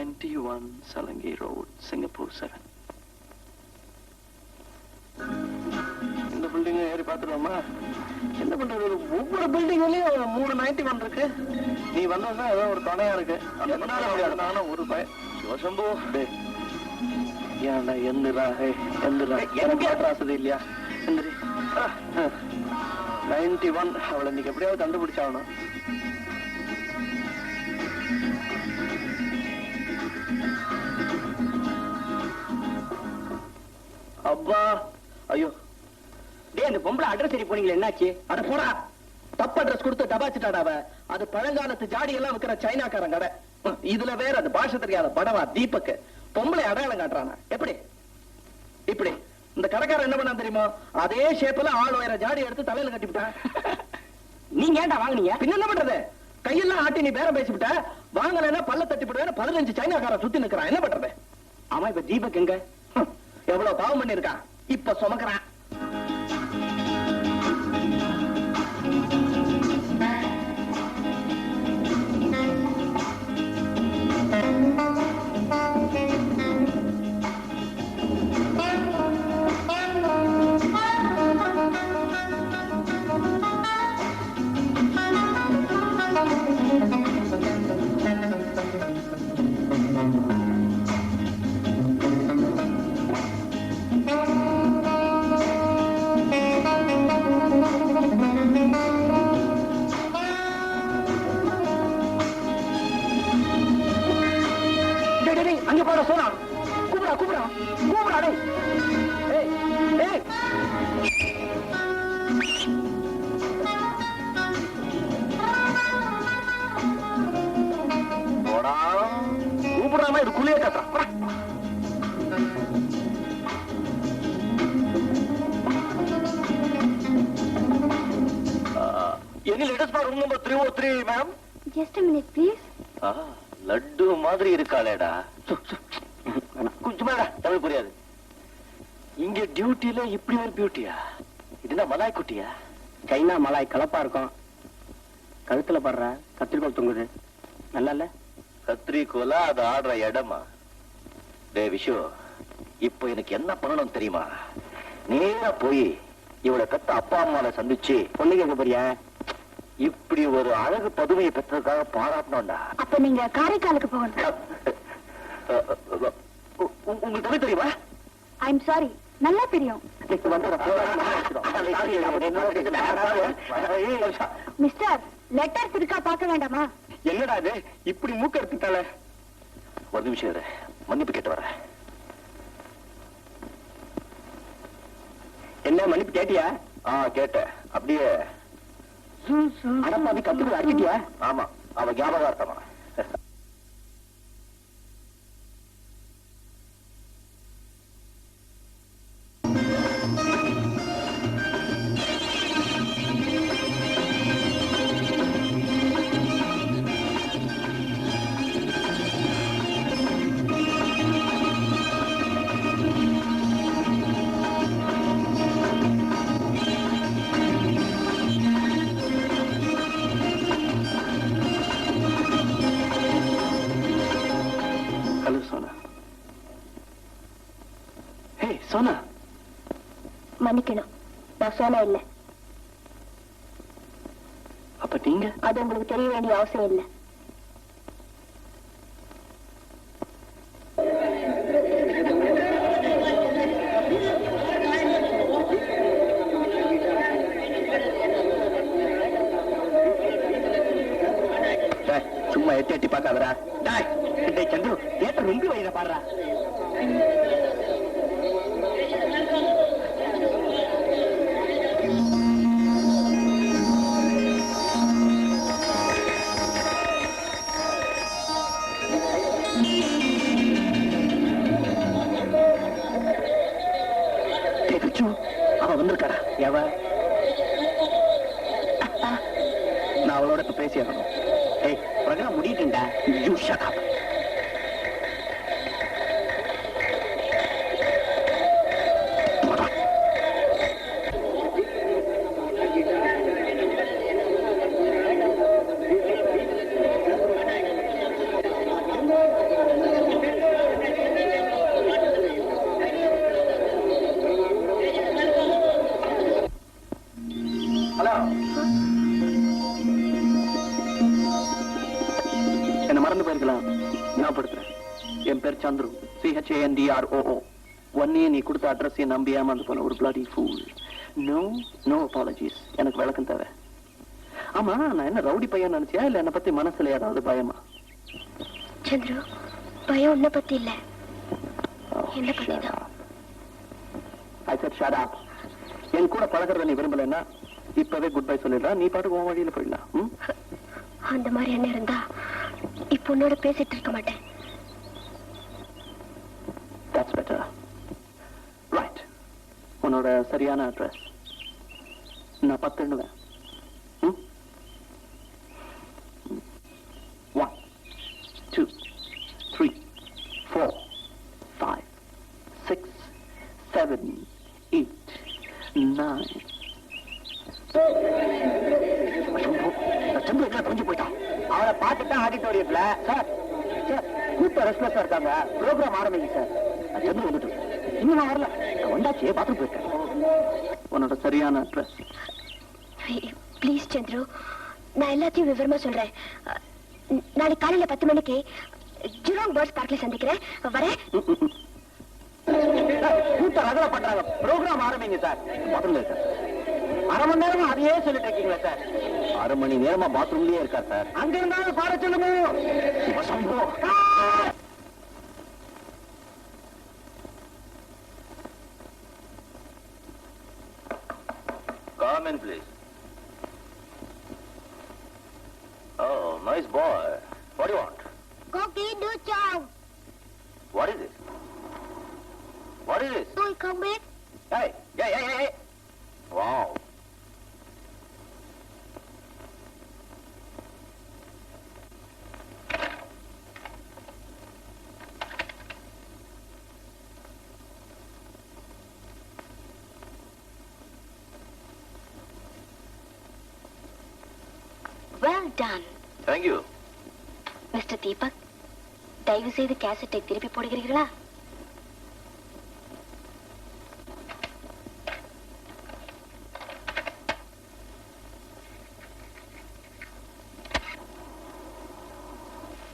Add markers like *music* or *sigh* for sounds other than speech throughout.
Ninety one சலங்கி road Singapore seven இந்த building ஏறி பார்த்துருவோமா என்ன பண்றது ஒவ்வொரு பில்டிங்லயும் மூணு நைன்டி ஒன் இருக்கு. நீ வந்தா ஏதோ ஒரு துணையா இருக்கு. நானும் ஒரு பய சிவசம்பு ஏன்டா எந்திரா? எந்திரா. வசதி இல்லையா? எந்திரி. நைன்டி ஒன் அவளை இன்னைக்கு எப்படியாவது கண்டுபிடிச்சாகணும். அப்பா ஐயோ. டேய் அந்த பொம்பளை அட்ரஸ் சரி போனீங்களே என்னாச்சு? அட போடா. தப்பு அட்ரஸ் கொடுத்து டபாச்சிட்டாடா அவ. அது பழங்காலத்து ஜாடி எல்லாம் விக்கிற சைனாக்காரன் கடை இதுல வேற அது பாஷை தெரியாத படவா தீபக் பொம்பளை அடையாளம் காட்டுறானா. எப்படி? இப்படி. இந்த கடைக்காரன் என்ன பண்ணா தெரியுமா? அதே ஷேப்ல ஆள் உயர ஜாடி எடுத்து தலையில கட்டிவிட்டான் *laughs* நீங்க ஏன்டா வாங்குனீங்க? பின்ன என்ன பண்றது? கையெல்லாம் ஆட்டி நீ பேரம் பேசிவிட்ட. வாங்கலைன்னா பல்ல தட்டி போடுவேன் பதினஞ்சு சைனாக்காரன் சுத்தி நிக்கிறான். என்ன பண்றது? ஆமா இப்ப தீபக் எங்க? எவ்வளவு பாவம் பண்ணிருக்கான் இப்ப சுமக்கிறான். கூப்பிடா கூப்பிடா கூப்பிடா டேய் ஏய் ஏய். போடா. கூப்பிடாம இது குளிய கட்டுறான் for room number three oh three ma'am Just a minute, please. Laddu மாதிரி இருக்காளேடா. கொஞ்சமாடா தமிழ் புரியாது. இங்க டியூட்டில இப்படி ஒரு பியூட்டியா இதுனா மலாய் குட்டியா? சைனா மலாய் கலப்பா இருக்கும். கழுத்துல படுற கத்திரிக்கோள் தொங்குது. நல்லா இல்ல கத்திரிக்கோலா அது ஆடுற இடமா? டே விஷு இப்போ எனக்கு என்ன பண்ணணும் தெரியுமா? நேரா போய் இவளை கத்த அப்பா அம்மாவை சந்திச்சு பொண்ணு கேட்க போறியா? இப்படி ஒரு அழகு பதுமையை பெற்றதுக்காக பாராட்டணும்டா. அப்ப நீங்க காரைக்காலுக்கு போகணும். உங்களுக்கு தமிழ் தெரியுமா? ஐம் சாரி நல்லா தெரியும். மிஸ்டர் லெட்டர்ஸ் இருக்கா பார்க்க வேண்டாமா? என்னடா இது? இப்படி மூக்க எடுத்துட்டால ஒரு நிமிஷம் மன்னிப்பு கேட்டு வரேன். என்ன மன்னிப்பு கேட்டியா? ஆ கேட்டேன். அப்படியே. அடப்பாவி கத்துக்கு அடிக்கிட்டியா ஆமா. அவ ஞாபகார்த்தமா. ஹே சோனா. மன்னிக்கணும். நான் சோனா இல்ல. அப்ப நீங்க? அது உங்களுக்கு தெரிய வேண்டிய அவசியம் இல்ல. சும்மா எட்டி எட்டி பார்க்காதடா. டாய் சந்துரு ஏட்ட ரொம்ப வயிற பாடுறா. அவளோட இப்ப பேசி ஏய் பிரகடனம் முடியட்டுண்டா யூ ஷட் அப் சிஹெச்ஏஎன்டிஆர்ஓஓ ஒன்னே நீ கொடுத்த அட்ரஸையும் நம்பி ஏமாந்து போன ஒரு bloody fool no no apologies எனக்கு விளக்கம் தேவை ஆமா நான் என்ன ரவுடி பையன் நினைச்சியா? இல்ல என்னை பத்தி மனசுல ஏதாவது பயமா? சந்துரு பயம் உன்னை பத்தி இல்ல. என்ன பத்திதான்? ஐ said shut up. என் கூட பழகுறத நீ விரும்பலைன்னா இப்பவே குட் பை சொல்லிடுறா நீ பாட்டுக்கு உன் வழியில போயிடலாம்? அந்த மாதிரி என்ன இருந்தா இப்ப உன்னோட பேசிட்டு இருக்க மாட்டேன். உன்னோட சரியான அட்ரஸ் நான் பத்து எண்ணுவேன் ம்? Three four five six four, eight nine seven, eight, போயிட்டான். அவரை பார்த்துட்டு ஆடிட்டோரியத்துல சார் சார் கூட்ட ரெஸ்ட்லெஸ்ஸா இருக்காங்க. ப்ரோக்ராம் ஆரம்பிங்க சார். சம்பு இன்னும் வரல. வந்தாச்சு பாத்ரூம் போயிருக்கேன் உன்னோட சரியான அட்ரஸ் ப்ளீஸ் சந்துரு நான் எல்லாத்தையும் விவரமா சொல்றேன். நாளைக்கு காலையில பத்து மணிக்கு ஜிரோங் பேர்ட்ஸ் பார்க்ல சந்திக்கிறேன். வரேன். கூட்ட ரகல பண்றாங்க. ப்ரோக்ராம் ஆரம்பிங்க சார் பாத்ரூம்ல அரை மணி நேரமா அதையே சொல்லிட்டு இருக்கீங்களா சார் அரை மணி நேரமா பாத்ரூம்லயே இருக்கா சார் அங்க இருந்தாலும் பாட சொல்லுங்க in, please. Oh, nice boy. What do you want? Cookie do chong. What is this? What is this? Tôi không biết. Hey, hey, hey, hey. Wow, done Thank you. Mister Deepak தயவு செய்து கேசட்டை திருப்பி போடுகிறீர்களா?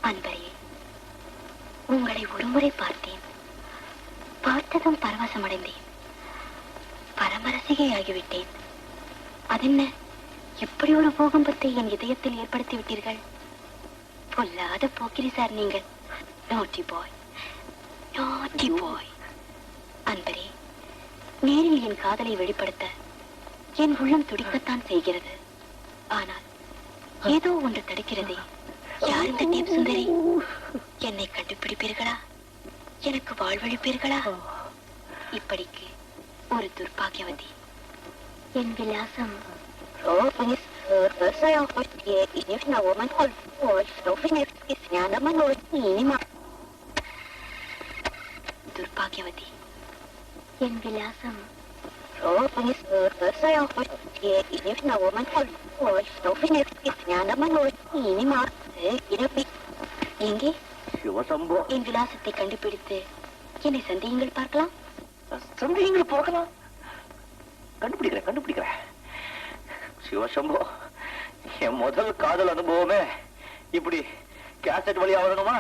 அன்பரே உங்களை ஒருமுறை பார்த்தேன். பார்த்ததும் பரவசமடைந்தேன். பரமரசிகை ஆகிவிட்டேன். அதென்ன? இப்படி ஒரு பூகம்பத்தை என் இதயத்தில் ஏற்படுத்தி விட்டீர்கள் பொல்லாத போக்கிரி சார் நீங்கள். நாட்டி பாய் நாட்டி பாய் அன்பரே நேரில் என் காதலை வெளிப்படுத்த என் உள்ளம் துடிக்கத்தான் செய்கிறது. ஆனால் ஏதோ ஒன்று தடுக்கிறதே. யார் இந்த டீப் சுந்தரி? என்னை கண்டுபிடிப்பீர்களா? எனக்கு வாழ்வழிப்பீர்களா? இப்படிக்கு ஒரு துர்பாகியவதி. என் விலாசம் துர்பாகியவதி. என் விலாசம். எங்கே? சிவசம்போ. என் விலாசத்தை கண்டுபிடித்து என்னை சந்தியுங்கள் பார்க்கலாம். சந்தேகங்கள் போகலாம் கண்டுபிடிக்கிறேன் கண்டுபிடிக்கிறேன். சிவசம்போ என் முதல் காதல் அனுபவமே இப்படி கேசட் வழியா வரணுமா?